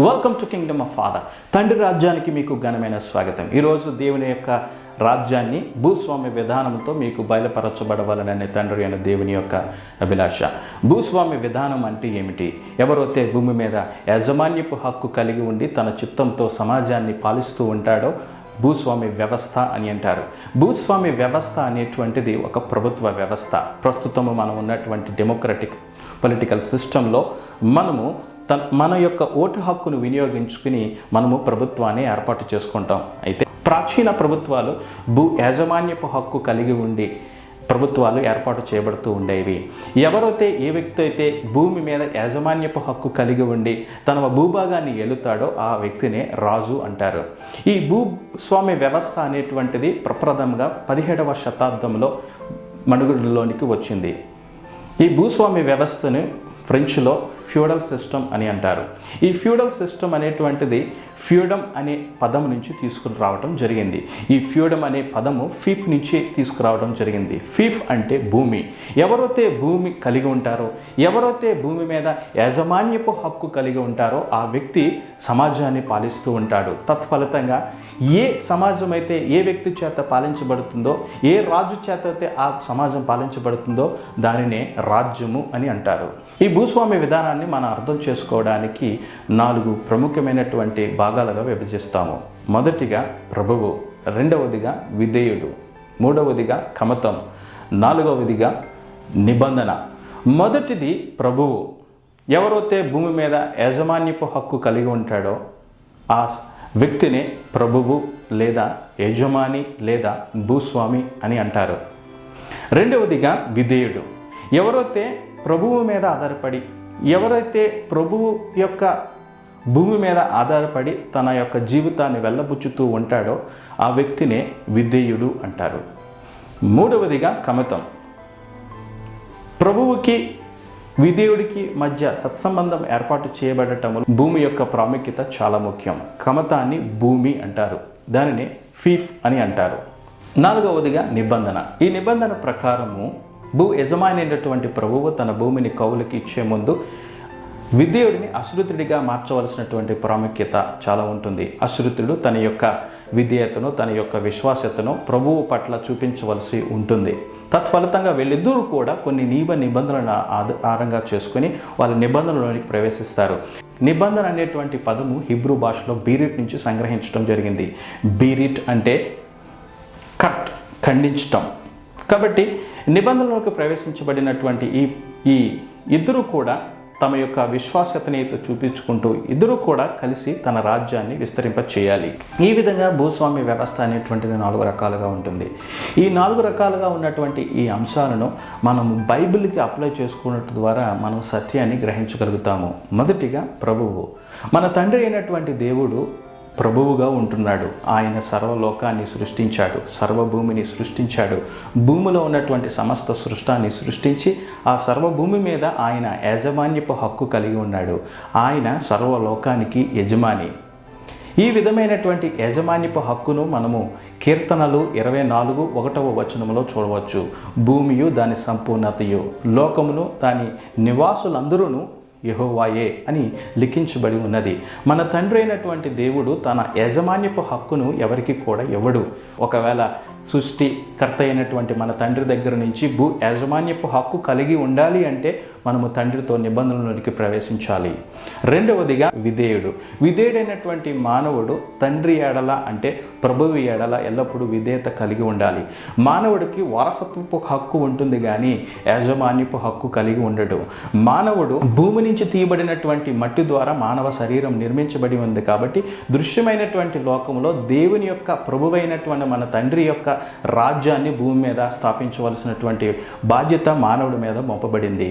Welcome to kingdom of father తండ్రి రాజ్యానికి మీకు ఘనమైన స్వాగతం. ఈరోజు దేవుని యొక్క రాజ్యాన్ని భూస్వామ్య విధానంతో మీకు బయలుపరచబడవాలనే తండ్రి అయిన దేవుని యొక్క అభిలాష. భూస్వామ్య విధానం అంటే ఏమిటి? ఎవరైతే భూమి మీద యాజమాన్యపు హక్కు కలిగి ఉండి తన చిత్తంతో సమాజాన్ని పాలిస్తూ ఉంటాడో భూస్వామి వ్యవస్థ అని అంటారు. భూస్వామి వ్యవస్థ అనేటువంటిది ఒక ప్రభుత్వ వ్యవస్థ. ప్రస్తుతము మనం ఉన్నటువంటి డెమోక్రటిక్ పొలిటికల్ సిస్టంలో మనము తన మన యొక్క ఓటు హక్కును వినియోగించుకుని మనము ప్రభుత్వాన్ని ఏర్పాటు చేసుకుంటాం. అయితే ప్రాచీన ప్రభుత్వాలు భూ యాజమాన్యపు హక్కు కలిగి ఉండి ప్రభుత్వాలు ఏర్పాటు చేయబడుతూ ఉండేవి. ఎవరైతే ఏ వ్యక్తి అయితే భూమి మీద యాజమాన్యపు హక్కు కలిగి ఉండి తన భూభాగాన్ని ఏలుతాడో ఆ వ్యక్తినే రాజు అంటారు. ఈ భూస్వామ్య వ్యవస్థ అనేటువంటిది ప్రప్రథంగా పదిహేడవ శతాబ్దంలో మనుగడలోనికి వచ్చింది. ఈ భూస్వామ్య వ్యవస్థను ఫ్రెంచ్లో ఫ్యూడల్ సిస్టమ్ అని అంటారు. ఈ ఫ్యూడల్ సిస్టమ్ అనేటువంటిది ఫ్యూడమ్ అనే పదం నుంచి తీసుకుని రావడం జరిగింది. ఈ ఫ్యూడమ్ అనే పదము ఫీఫ్ నుంచి తీసుకురావడం జరిగింది. ఫీఫ్ అంటే భూమి. ఎవరైతే భూమి కలిగి ఉంటారో ఎవరైతే భూమి మీద యాజమాన్యపు హక్కు కలిగి ఉంటారో ఆ వ్యక్తి సమాజాన్ని పాలిస్తూ ఉంటాడు. తత్ఫలితంగా ఏ సమాజం అయితే ఏ వ్యక్తి చేత పాలించబడుతుందో ఏ రాజు చేత అయితే ఆ సమాజం పాలించబడుతుందో దానినే రాజ్యము అని అంటారు. ఈ భూస్వామి విధానాన్ని మనం అర్థం చేసుకోవడానికి నాలుగు ప్రముఖమైనటువంటి భాగాలుగా విభజిస్తాము. మొదటిగా ప్రభువు రెండవదిగా విధేయుడు మూడవదిగా కమతం నాలుగవదిగా నిబంధన. మొదటిది ప్రభువు. ఎవరైతే భూమి మీద యాజమాన్యపు హక్కు కలిగి ఉంటాడో ఆ వ్యక్తిని ప్రభువు లేదా యజమాని లేదా భూస్వామి అని అంటారు. రెండవదిగా విధేయుడు. ఎవరైతే ప్రభువు మీద ఆధారపడి ఎవరైతే ప్రభువు యొక్క భూమి మీద ఆధారపడి తన యొక్క జీవితాన్ని వెళ్ళబుచ్చుతూ ఉంటాడో ఆ వ్యక్తినే విధేయుడు అంటారు. మూడవదిగా కమతం. ప్రభువుకి విధేయుడికి మధ్య సత్సంబంధం ఏర్పాటు చేయబడటం భూమి యొక్క ప్రాముఖ్యత చాలా ముఖ్యం. కమతాన్ని భూమి అంటారు. దానిని ఫీఫ్ అని అంటారు. నాలుగవదిగా నిబంధన. ఈ నిబంధన ప్రకారము భూ యజమాని అయినటువంటి ప్రభువు తన భూమిని కౌలుకి ఇచ్చే ముందు విధేయుడిని అశ్రుతుడిగా మార్చవలసినటువంటి ప్రాముఖ్యత చాలా ఉంటుంది. అశ్రుతుడు తన యొక్క విధేయతను తన యొక్క విశ్వాసతను ప్రభువు పట్ల చూపించవలసి ఉంటుంది. తత్ఫలితంగా వీళ్ళిద్దరూ కూడా కొన్ని నియమ నిబంధనలను ఆధారంగా చేసుకుని వాళ్ళ నిబంధనలోనికి ప్రవేశిస్తారు. నిబంధన అనేటువంటి పదము హిబ్రూ భాషలో బీరిట్ నుంచి సంగ్రహించడం జరిగింది. బీరిట్ అంటే కట్ ఖండించటం. కాబట్టి నిబంధనలోకి ప్రవేశించబడినటువంటి ఈ ఈ ఇద్దరు కూడా తమ యొక్క విశ్వాసతని చూపించుకుంటూ ఇద్దరు కూడా కలిసి తన రాజ్యాన్ని విస్తరింప చేయాలి ఈ విధంగా భూస్వామ్య వ్యవస్థ అనేటువంటిది నాలుగు రకాలుగా ఉంటుంది. ఈ నాలుగు రకాలుగా ఉన్నటువంటి ఈ అంశాలను మనం బైబిల్కి అప్లై చేసుకున్నట్టు ద్వారా మనం సత్యాన్ని గ్రహించగలుగుతాము. మొదటిగా ప్రభువు. మన తండ్రి అయినటువంటి దేవుడు ప్రభువుగా ఉంటున్నాడు. ఆయన సర్వలోకాన్ని సృష్టించాడు. సర్వభూమిని సృష్టించాడు. భూమిలో ఉన్నటువంటి సమస్త సృష్టాన్ని సృష్టించి ఆ సర్వభూమి మీద ఆయన యాజమాన్యపు హక్కు కలిగి ఉన్నాడు. ఆయన సర్వలోకానికి యజమాని. ఈ విధమైనటువంటి యాజమాన్యపు హక్కును మనము కీర్తనలు ఇరవై నాలుగు ఒకటవ వచనంలో చూడవచ్చు. భూమియు దాని సంపూర్ణతయు. లోకమును దాని నివాసులందరూ యహోవాయే అని లిఖించబడి ఉన్నది. మన తండ్రి అయినటువంటి దేవుడు తన యాజమాన్యపు హక్కును ఎవరికి కూడా ఇవ్వడు. ఒకవేళ సృష్టికర్త అయినటువంటి మన తండ్రి దగ్గర నుంచి భూ యాజమాన్యపు హక్కు కలిగి ఉండాలి అంటే మనము తండ్రితో నిబంధనలోనికి ప్రవేశించాలి. రెండవదిగా విధేయుడు. విధేయుడైనటువంటి మానవుడు తండ్రి ఏడల అంటే ప్రభువు ఏడల ఎల్లప్పుడూ విధేయత కలిగి ఉండాలి. మానవుడికి వారసత్వపు హక్కు ఉంటుంది కానీ యాజమాన్యపు హక్కు కలిగి ఉండడు. మానవుడు భూమి నుంచి తీయబడినటువంటి మట్టి ద్వారా మానవ శరీరం నిర్మించబడి ఉంది కాబట్టి దృశ్యమైనటువంటి లోకంలో దేవుని యొక్క ప్రభువైనటువంటి మన తండ్రి యొక్క రాజ్యాన్ని భూమి మీద స్థాపించవలసినటువంటి బాధ్యత మానవుడి మీద మోపబడింది.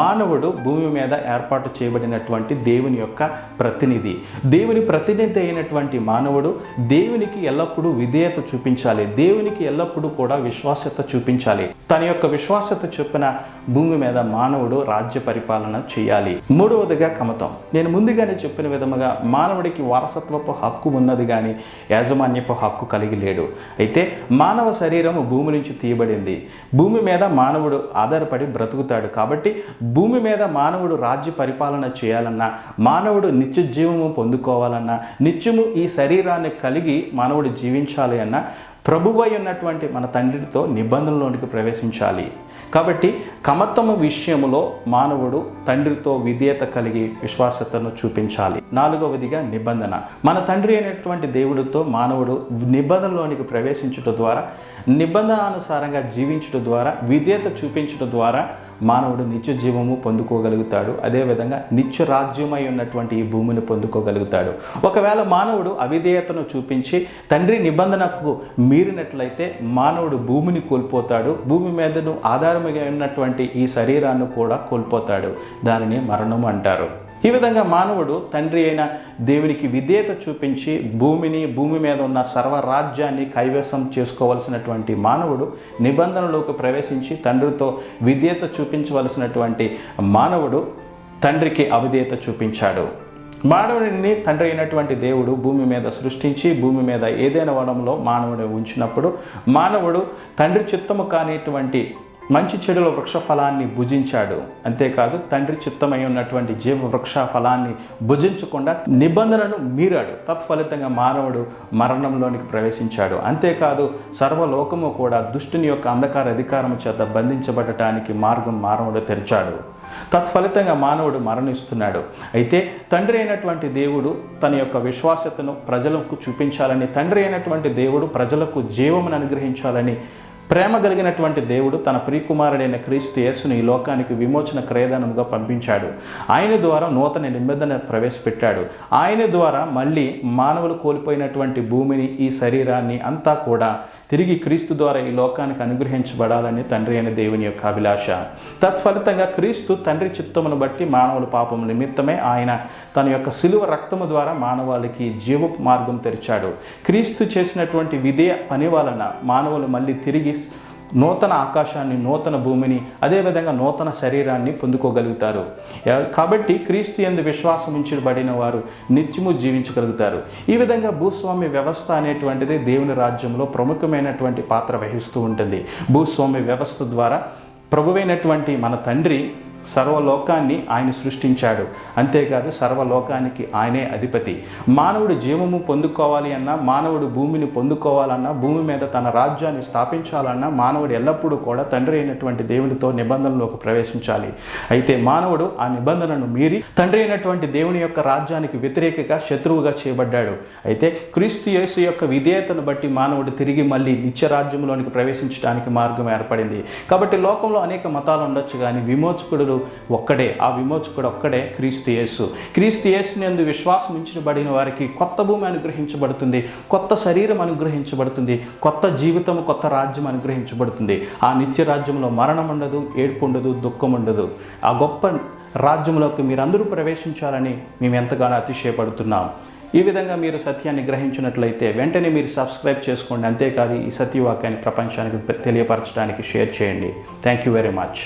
మానవుడు భూమి మీద ఏర్పాటు చేయబడినటువంటి దేవుని యొక్క ప్రతినిధి. దేవుని ప్రతినిధి అయినటువంటి మానవుడు దేవునికి ఎల్లప్పుడూ విధేయత చూపించాలి. దేవునికి ఎల్లప్పుడూ కూడా విశ్వాసత చూపించాలి. తన యొక్క విశ్వాసత చొప్పున భూమి మీద మానవుడు రాజ్య పరిపాలన చేయాలి. మూడవదిగా కమతం. నేను ముందుగానే చెప్పిన విధముగా మానవుడికి వారసత్వపు హక్కు ఉన్నది కానీ యాజమాన్యపు హక్కు కలిగి లేడు. అయితే మానవ శరీరం భూమి నుంచి తీయబడింది. భూమి మీద మానవుడు ఆధారపడి బ్రతుకుతాడు. కాబట్టి భూమి మీద మానవుడు రాజ్య పరిపాలన చేయాలన్నా మానవుడు నిత్య జీవము పొందుకోవాలన్నా నిత్యము ఈ శరీరాన్ని కలిగి మానవుడు జీవించాలి అన్నా ప్రభువై ఉన్నటువంటి మన తండ్రితో నిబంధనలోనికి ప్రవేశించాలి. కాబట్టి కమత్తము విషయంలో మానవుడు తండ్రితో విధేయత కలిగి విశ్వాసతను చూపించాలి. నాలుగవదిగా నిబంధన. మన తండ్రి అయినటువంటి దేవుడితో మానవుడు నిబంధనలోనికి ప్రవేశించుట ద్వారా నిబంధనానుసారంగా జీవించుట ద్వారా విధేయత చూపించుట ద్వారా మానవుడు నిత్య జీవము పొందుకోగలుగుతాడు. అదేవిధంగా నిత్య రాజ్యమై ఉన్నటువంటి ఈ భూమిని పొందుకోగలుగుతాడు. ఒకవేళ మానవుడు అవిధేయతను చూపించి తండ్రి నిబంధనకు మీరినట్లయితే మానవుడు భూమిని కోల్పోతాడు. భూమి మీదను ఆధారముగా ఉన్నటువంటి ఈ శరీరాన్ని కూడా కోల్పోతాడు. దానిని మరణం అంటారు. ఈ విధంగా మానవుడు తండ్రి అయిన దేవునికి విధేయత చూపించి భూమిని భూమి మీద ఉన్న సర్వరాజ్యాన్ని కైవసం చేసుకోవలసినటువంటి మానవుడు నిబంధనలోకి ప్రవేశించి తండ్రితో విధేయత చూపించవలసినటువంటి మానవుడు తండ్రికి అవిధేయత చూపించాడు. మానవుడిని తండ్రి అయినటువంటి దేవుడు భూమి మీద సృష్టించి భూమి మీద ఏదైనా వనంలో మానవుని ఉంచినప్పుడు మానవుడు తండ్రి చిత్తము కానిటువంటి మంచి చెడుల వృక్ష ఫలాన్ని భుజించాడు. అంతేకాదు తండ్రి చిత్తమై ఉన్నటువంటి జీవ వృక్ష ఫలాన్ని భుజించకుండా నిబంధనను మీరాడు. తత్ఫలితంగా మానవుడు మరణంలోనికి ప్రవేశించాడు. అంతేకాదు సర్వలోకము కూడా దుష్టుని యొక్క అంధకార అధికారము చేత బంధించబడటానికి మార్గం మానవుడు తెరిచాడు. తత్ఫలితంగా మానవుడు మరణిస్తున్నాడు. అయితే తండ్రి అయినటువంటి దేవుడు తన యొక్క విశ్వాసతను ప్రజలకు చూపించాలని తండ్రి అయినటువంటి దేవుడు ప్రజలకు జీవమును అనుగ్రహించాలని ప్రేమ కలిగినటువంటి దేవుడు తన ప్రియకుమారుడైన క్రీస్తు యేసును ఈ లోకానికి విమోచన క్రయదానముగా పంపించాడు. ఆయన ద్వారా నూతన నిబంధన ప్రవేశపెట్టాడు. ఆయన ద్వారా మళ్ళీ మానవులు కోల్పోయినటువంటి భూమిని ఈ శరీరాన్ని అంతా కూడా తిరిగి క్రీస్తు ద్వారా ఈ లోకానికి అనుగ్రహించబడాలని తండ్రి అయిన దేవుని యొక్క అభిలాష. తత్ఫలితంగా క్రీస్తు తండ్రి చిత్తమును బట్టి మానవుల పాపం నిమిత్తమే ఆయన తన యొక్క సిలువ రక్తము ద్వారా మానవాళికి జీవపు మార్గం తెరిచాడు. క్రీస్తు చేసినటువంటి విధేయ పని వలన మానవులు మళ్ళీ తిరిగి నూతన ఆకాశాన్ని నూతన భూమిని అదేవిధంగా నూతన శరీరాన్ని పొందుకోగలుగుతారు. కాబట్టి క్రీస్తు ఎందు విశ్వాసం ఉంచబడిన వారు నిత్యము జీవించగలుగుతారు. ఈ విధంగా భూస్వామ్య వ్యవస్థ అనేటువంటిది దేవుని రాజ్యంలో ప్రముఖమైనటువంటి పాత్ర వహిస్తూ ఉంటుంది. భూస్వామ్య వ్యవస్థ ద్వారా ప్రభువైనటువంటి మన తండ్రి సర్వలోకాన్ని ఆయన సృష్టించాడు. అంతేకాదు సర్వలోకానికి ఆయనే అధిపతి. మానవుడు జీవము పొందుకోవాలి అన్నా మానవుడు భూమిని పొందుకోవాలన్నా భూమి మీద తన రాజ్యాన్ని స్థాపించాలన్నా మానవుడు ఎల్లప్పుడూ కూడా తండ్రి అయినటువంటి దేవునితో నిబంధనలోకి ప్రవేశించాలి. అయితే మానవుడు ఆ నిబంధనను మీరి తండ్రి అయినటువంటి దేవుని యొక్క రాజ్యానికి వ్యతిరేకగా శత్రువుగా చేయబడ్డాడు. అయితే క్రీస్తు యేసు యొక్క విధేయతను బట్టి మానవుడు తిరిగి మళ్ళీ నిత్య రాజ్యంలోనికి ప్రవేశించడానికి మార్గం ఏర్పడింది. కాబట్టి లోకంలో అనేక మతాలు ఉండొచ్చు కానీ విమోచకుడు ఒక్కడే ఆ విమోచకుడు ఒక్కడే క్రీస్తు యేసు. క్రీస్తు యేసుని అందు విశ్వాసం ఉంచబడిన వారికి కొత్త భూమి అనుగ్రహించబడుతుంది కొత్త శరీరం అనుగ్రహించబడుతుంది కొత్త జీవితం కొత్త రాజ్యం అనుగ్రహించబడుతుంది. ఆ నిత్య రాజ్యంలో మరణం ఉండదు ఏడ్పు ఉండదు దుఃఖం ఉండదు. ఆ గొప్ప రాజ్యంలోకి మీరందరూ ప్రవేశించాలని మేము ఎంతగానో అతిశయపడుతున్నాం. ఈ విధంగా మీరు సత్యాన్ని గ్రహించినట్లయితే వెంటనే మీరు సబ్స్క్రైబ్ చేసుకోండి. అంతేకాదు ఈ సత్యవాక్యాన్ని ప్రపంచానికి తెలియపరచడానికి షేర్ చేయండి. Thank you very much